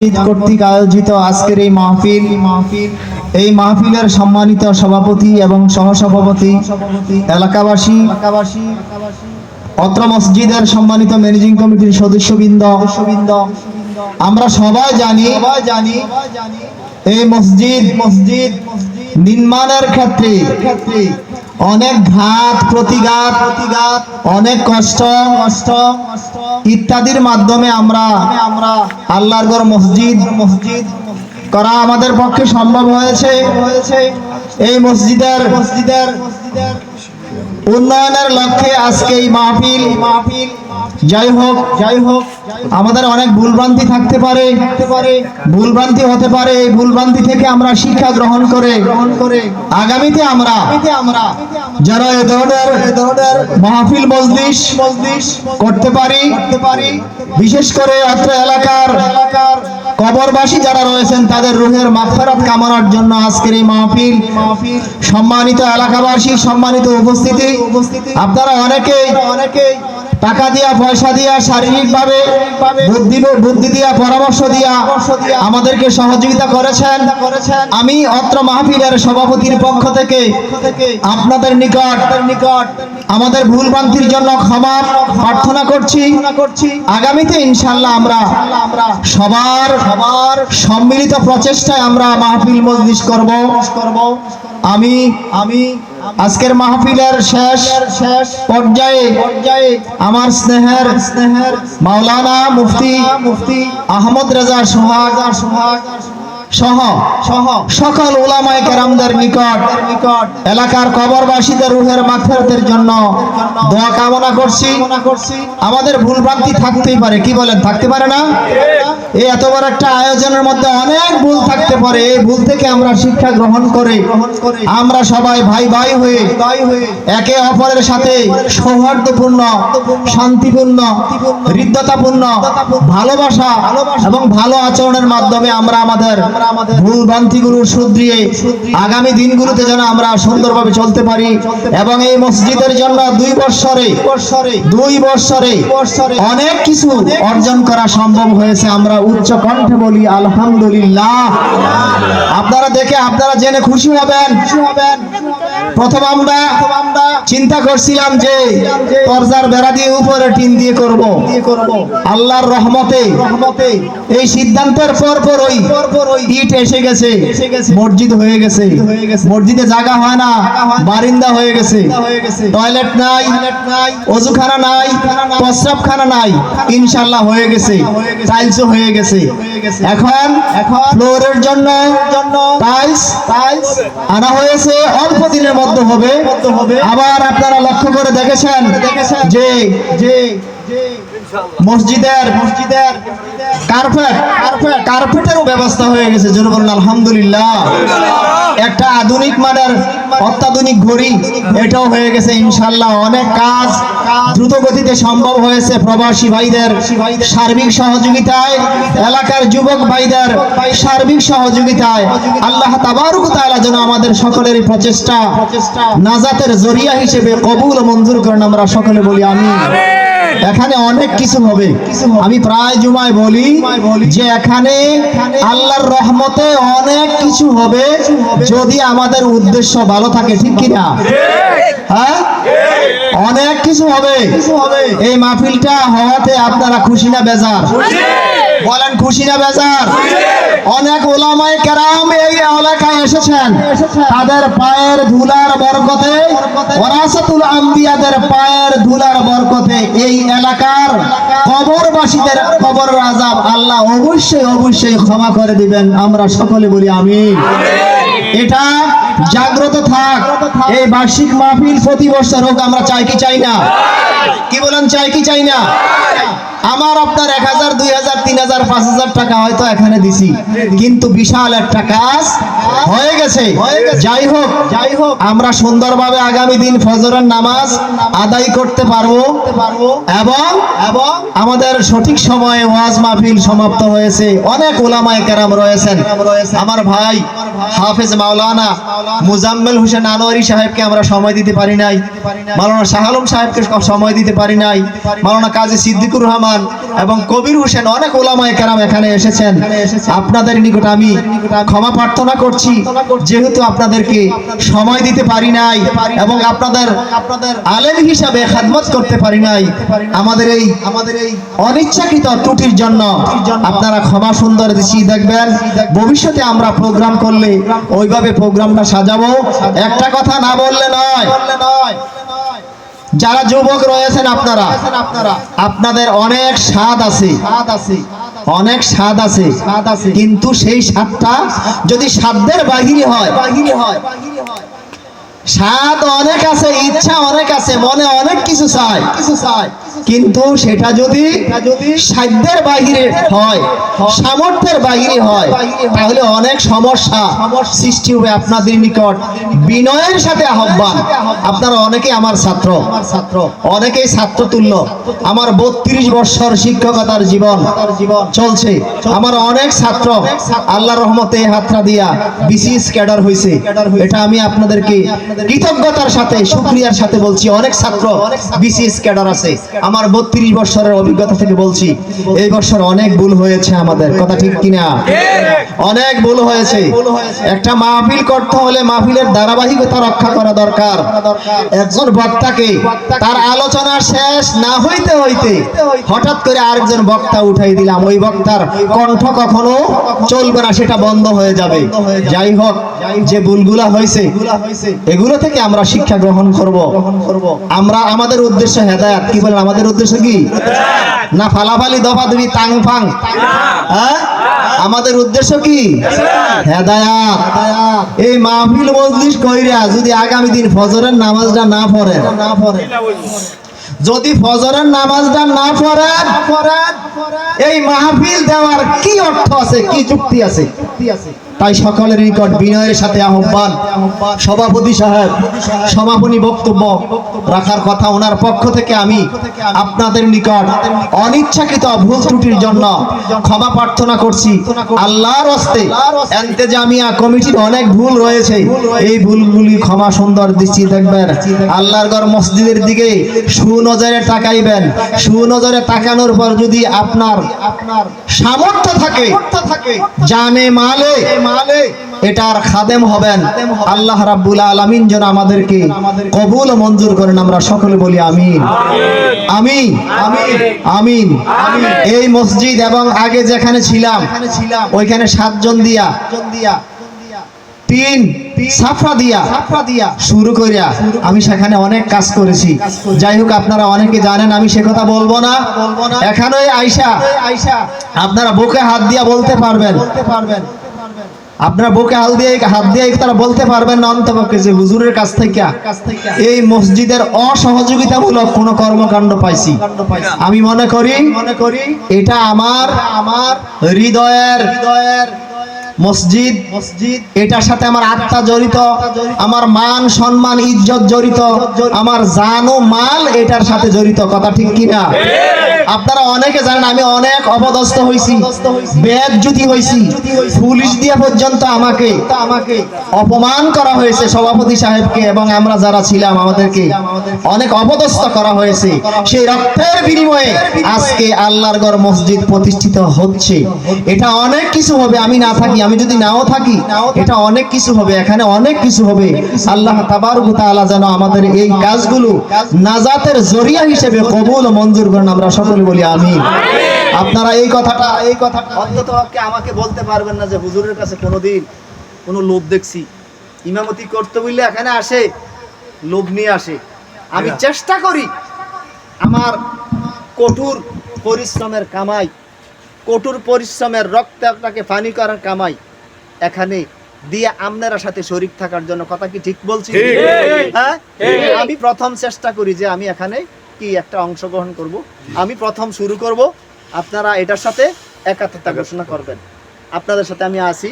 কর্তৃক আয়োজিত আজকের এই মাহফিল মাহফিল এই মাহফিলের সম্মানিত সভাপতি এবং সহসভাপতি, এলাকাবাসী, অত্র মসজিদের সম্মানিত ম্যানেজিং কমিটির সদস্যবৃন্দ সদস্যবৃন্দ আমরা সবাই জানি সবাই জানি এই মসজিদ মসজিদ নির্মাণের ক্ষেত্রে ক্ষেত্রে অনেক ঘাত, প্রতিঘাত প্রতিঘাত অনেক কষ্ট কষ্ট ইত্যাদির মাধ্যমে আমরা আমরা আল্লাহর ঘর মসজিদ মসজিদ করা আমাদের পক্ষে সম্ভব হয়েছে। হয়েছে এই মসজিদের মসজিদের উন্নয়নের লক্ষ্যে আজকে এই মাহফিল। মাহফিল যাই হোক যাই হোক আমাদের অনেক ভুলভ্রান্তি থাকতে পারে। ভুলভ্রান্তি হতে পারে, এই ভুলভ্রান্তি থেকে আমরা শিক্ষা গ্রহণ করে গ্রহণ করে আগামীতে আমরা আমরা যারা এ ধরনের এ মাহফিল মজলিস মজলিস করতে পারি। বিশেষ করে অত্র এলাকার এলাকার কবরবাসী যারা রয়েছেন, তাদের রুহের মাগফিরাত কামনার জন্য আজকের এই মাহফিল। সম্মানিত এলাকাবাসী, সম্মানিত উপস্থিতি। আপনারা অনেকেই অনেকেই টাকা দিয়া পয়সা দিয়া শারীরিকভাবে বুদ্ধি বুদ্ধি দিয়া পরামর্শ দিয়া আমাদেরকে সহযোগিতা করেছেন। আমি অত্র মাহফিলের সভাপতির পক্ষ থেকে আপনাদের নিকট নিকট আমাদের ভুল ভ্রান্তির জন্য ক্ষমা প্রার্থনা করছি। আগামীতে ইনশাল্লাহ আমরা আমরা সবার সবার সম্মিলিত প্রচেষ্টায় আমরা মাহফিল মজলিস করব। করব। আমি আমি আজকের মাহফিলের শেষ শেষ পর্যায়ে পর্যায়ে আমার স্নেহের স্নেহের মাওলানা মুফতি মুফতি আহমদ রাজা সোহাগ সোহাগ সহ সহ সকল ওলামায়ে কেরামদের নিকট নিকট এলাকার কবরবাসীদের রুহের মাগফিরাতের জন্য দোয়া কামনা করছি। আমাদের ভুলভ্রান্তি থাকতেই পারে কি বলেন থাকতে পারে না? এই এত বড় একটা আয়োজনের মধ্যে অনেক ভুল থাকতে পারে এই ভুল থেকে আমরা শিক্ষা গ্রহণ করে আমরা সবাই ভাই ভাই হয়ে ভাই হয়ে একে অপরের সাথে সৌহার্দ্যপূর্ণ শান্তিপূর্ণ হৃদ্যতাপূর্ণ ভালোবাসা এবং ভালো আচরণের মাধ্যমে আমরা আমাদের ভুল আগামী দিনগুলোতে যেন আমরা চলতে পারি এবং এই মসজিদের জন্য দুই বৎসরে দুই বৎসরে অনেক কিছু অর্জন করা সম্ভব হয়েছে। আমরা উচ্চ কণ্ঠে বলি, আলহামদুলিল্লাহ। আপনারা দেখে, আপনারা জেনে খুশি হবেন খুশি হবেন। প্রথম আমরা চিন্তা করছিলাম যে দরজার বেড়া দিয়ে উপরে টিন দিয়ে করব। আল্লাহর রহমতে এই সিদ্ধান্তের পর পরই ইট এসে গেছে, মসজিদ হয়ে গেছে। মসজিদে জায়গা হয় না, বারিন্দা হয়ে গেছে। টয়লেট নাই, অজুখানা নাই, প্রস্রাবখানা নাই ইনশাল্লাহ হয়ে গেছে, টাইলসও হয়ে গেছে। এখন এখন ফ্লোরের জন্য টাইলস টাইলস আনা হয়েছে অল্প দিনের মধ্যে হবে। আবার আপনারা লক্ষ্য করে দেখেছেন যে যে মসজিদের মসজিদের কার্পেট কার্পেট কার্পেটেরও ব্যবস্থা হয়ে গেছে। জনগণ বলুন আলহামদুলিল্লাহ। একটা আধুনিক মানের অত্যাধুনিক ঘড়ি, এটাও হয়ে গেছে ইনশাল্লাহ অনেক কাজ দ্রুত গতিতে সম্ভব হয়েছে প্রবাসী ভাইদের সার্বিক সহযোগিতায়, এলাকার যুবক ভাইদের সার্বিক সহযোগিতায়। আল্লাহ তাবারুক তাআলা যেন আমাদের সকলের প্রচেষ্টা নাজাতের জরিয়া হিসেবে কবুল মঞ্জুর করেন, আমরা সকলে বলি আমি এখানে অনেক কিছু হবে। আমি প্রায় জুমায় বলি যে এখানে আল্লাহর রহমতে অনেক কিছু হবে যদি আমাদের উদ্দেশ্য ভালো থাকে, ঠিক কিনা হ্যাঁ? অনেক কিছু হবে। এই মাহফিলটা হওয়াতে আপনারা খুশি না বেজার? বলেন খুশি না বেজার? অনেক ওলামায় কেরাম এই এলাকায় এসেছেন। তাদের পায়ের ধুলার বরকতে ওরাসাতুল আম্বিয়াদের পায়ের ধুলার বরকতে এই এলাকার কবরবাসীদের কবর আজাব আল্লাহ অবশ্যই অবশ্যই ক্ষমা করে দিবেন। আমরা সকলে বলি আমি এটা জাগ্রত থাক। এই বার্ষিক মাহফিল প্রতি বছর হোক, আমরা চাই কি চাই না? কি বলেন, চাই কি চাই না? আমার আপনার এক হাজার, দুই হাজার, তিন হাজার, পাঁচ হাজার টাকা হয়তো এখানে দিছি। কিন্তু বিশাল একটা কাজ হয়ে গেছে। যাই হোক যাই হোক আমরা সুন্দরভাবে আগামী দিন ফজরের নামাজ আদায় করতে পারব এবং এবং আমাদের সঠিক সময়ে ওয়াজ মাহফিল সমাপ্ত হয়েছে। অনেক ওলামায়ে কেরাম রয়েছেন। আমার ভাই হাফেজ মাওলানা মুজাম্মেল হোসেন আনোয়ারি সাহেবকে আমরা সময় দিতে পারি নাই। মাওলানা শাহ আলম সাহেবকে সময় দিতে পারি নাই। মাওলানা কাজী সিদ্দিকুর রহমান এবং কবির হোসেন, অনেক ওলামায়ে অনিচ্ছাকৃত ত্রুটির জন্য আপনারা ক্ষমা সুন্দর দৃষ্টি দেখবেন। ভবিষ্যতে আমরা প্রোগ্রাম করলে ওইভাবে প্রোগ্রামটা সাজাবো। একটা কথা না বললে নয়, যারা যুবক রয়েছেন আপনারা, আপনাদের অনেক স্বাদ আছে স্বাদ আছে। স্বাদ আছে। কিন্তু সেই স্বাদটা যদি সাধ্যের বাহিরে হয় বাহিরে হয় স্বাদ অনেক আছে, ইচ্ছা অনেক আছে, মনে অনেক কিছু চায় কিছু চায়। কিন্তু সেটা যদি সাধ্যের বাহিরে হয়, সামর্থ্যের বাহিরে হয়, তাহলে অনেক সমস্যা সৃষ্টি হবে আপনাদের নিকট। বিনয়ের সাথে আহ্বান। আপনারা অনেকে আমার ছাত্র। ছাত্র অনেকেই ছাত্র তুল্য আমার বত্রিশ বছর শিক্ষকতার জীবন চলছে। আমার অনেক ছাত্র আল্লাহ রহমতে হাতটা দিয়া বিসিএস ক্যাডার হয়েছে এটা আমি আপনাদেরকে কৃতজ্ঞতার সাথে, সুক্রিয়ার সাথে বলছি। অনেক ছাত্র বিসিএস ক্যাডার আছে। আমার বত্রিশ বছরের অভিজ্ঞতা থেকে বলছি এই বছর অনেক ভুল হয়েছে আমাদের। কথা ঠিক কিনা? অনেক ভুল হয়েছে। একটা মাহফিল করতে হলে মাহফিলের ধারাবাহিকতা রক্ষা করা দরকার। একজন বক্তাকে তার আলোচনা শেষ না হইতে হইতে হঠাৎ করে আরেকজন বক্তা উঠাই দিলাম। ওই বক্তার কণ্ঠ কখনো চলবে না সেটা বন্ধ হয়ে যাবে। যাই হোক যে ভুলগুলা হয়েছে এগুলো থেকে আমরা শিক্ষা গ্রহণ করব। আমরা আমাদের উদ্দেশ্য হেদায়াত কি বলেন? আমাদের উদ্দেশ্য কি? না, ফালাফালি, দফা দুবি তাং ফাং। হ্যাঁ? আমাদের উদ্দেশ্য কি? হেদায়াত। এই মাহফিল মজলিস কইরা যদি আগামী দিন ফজরের নামাজটা না পড়েন না পড়ে যদি ফজরের নামাজটা না পড়েন, এই মাহফিল দেওয়ার কি অর্থ আছে, কি যুক্তি আছে? তাই সকলের নিকট বিনয়ের সাথে আহ্বান। সভাপতি সাহেব, সমাপনী বক্তব্য রাখার কথা ওনার পক্ষ থেকে আমি আপনাদের নিকট অনিচ্ছাকৃত ভুল ত্রুটির জন্য ক্ষমা প্রার্থনা করছি। আল্লাহর হস্তে এন্তেজামিয়া কমিটির অনেক ভুল রয়েছে। এই ভুলগুলি ক্ষমা সুন্দর দৃষ্টি দেখবেন। আল্লাহর ঘর মসজিদের দিকে সুনজরে তাকাইবেন। সুনজরে তাকানোর পর যদি আপনার সামর্থ্য থাকে, জানে মালে মালে এটার খাদেম হবেন। আল্লাহ রাব্বুল আলামিন যেন আমাদেরকে কবুল মঞ্জুর করেন আমরা সকলে বলি আমিন। আমিন। আমিন। এই মসজিদ এবং আগে যেখানে ছিলাম ওইখানে সাতজন দিয়া তিন সাফা দিয়া সাফা দিয়া শুরু করিয়া আমি সেখানে অনেক কাজ করেছি। যাই হোক আপনারা অনেকে জানেন আমি সে কথা বলব না। এখানে আইসা আইসা আপনারা বুকে হাত দিয়া বলতে পারবেন। বলতে পারবেন। আপনারা বুকে হাল দিয়ে, হাত দিয়ে তারা বলতে পারবেন না অন্তপক্ষে যে হুজুরের কাছ থেকে এই মসজিদের অসহযোগিতামূলক কোনো কর্মকাণ্ড পাইছি। আমি মনে করি মনে করি এটা আমার আমার হৃদয়ের হৃদয়ের মসজিদ মসজিদ। এটার সাথে আমার আত্মা জড়িত, আমার মান সম্মান, ইজ্জত জড়িত, আমার জান ও মাল এটার সাথে জড়িত, কথা ঠিক কিনা? আপনারা অনেকে জানেন আমি অনেক অপদস্থ হয়েছি বেদ জুতি হয়েছি পুলিশ দিয়ে পর্যন্ত আমাকে আমাকে অপমান করা হয়েছে সভাপতি সাহেবকে এবং আমরা যারা ছিলাম আমাদেরকে অনেক অপদস্থ করা হয়েছে। সেই রক্তের বিনিময়ে আজকে আল্লাহর গড় মসজিদ প্রতিষ্ঠিত হচ্ছে। এটা অনেক কিছু হবে, আমি না থাকি, আমি যদি নাও থাকি, এটা অনেক কিছু হবে, এখানে অনেক কিছু হবে। আল্লাহ তাবারক তাআলা যেন আমাদের এই কাজগুলো নাজাতের জরিয়া হিসেবে কবুল মঞ্জুর করেন। আমরা সকলে বলি আমিন। আপনারা এই কথাটা এই কথাটা অন্তত আমাকে বলতে পারবেন না যে হুজুরের কাছে কোনোদিন কোনো লোভ দেখছি। ইমামতি করতে বললে এখানে আসে লোভ নিয়ে আসে। আমি চেষ্টা করি আমার কঠোর পরিশ্রমের কামাই কঠোর পরিশ্রমের রক্তটাকে পানি করার কামাই এখানে দিয়ে আপনারা সাথে শরিক থাকার জন্য। কথা কি ঠিক বলছি? হ্যাঁ? আমি প্রথম চেষ্টা করি যে আমি এখানে কি একটা অংশগ্রহণ করব। আমি প্রথম শুরু করব। আপনারা এটার সাথে একাত্মতা ঘোষণা করবেন। আপনাদের সাথে আমি আসি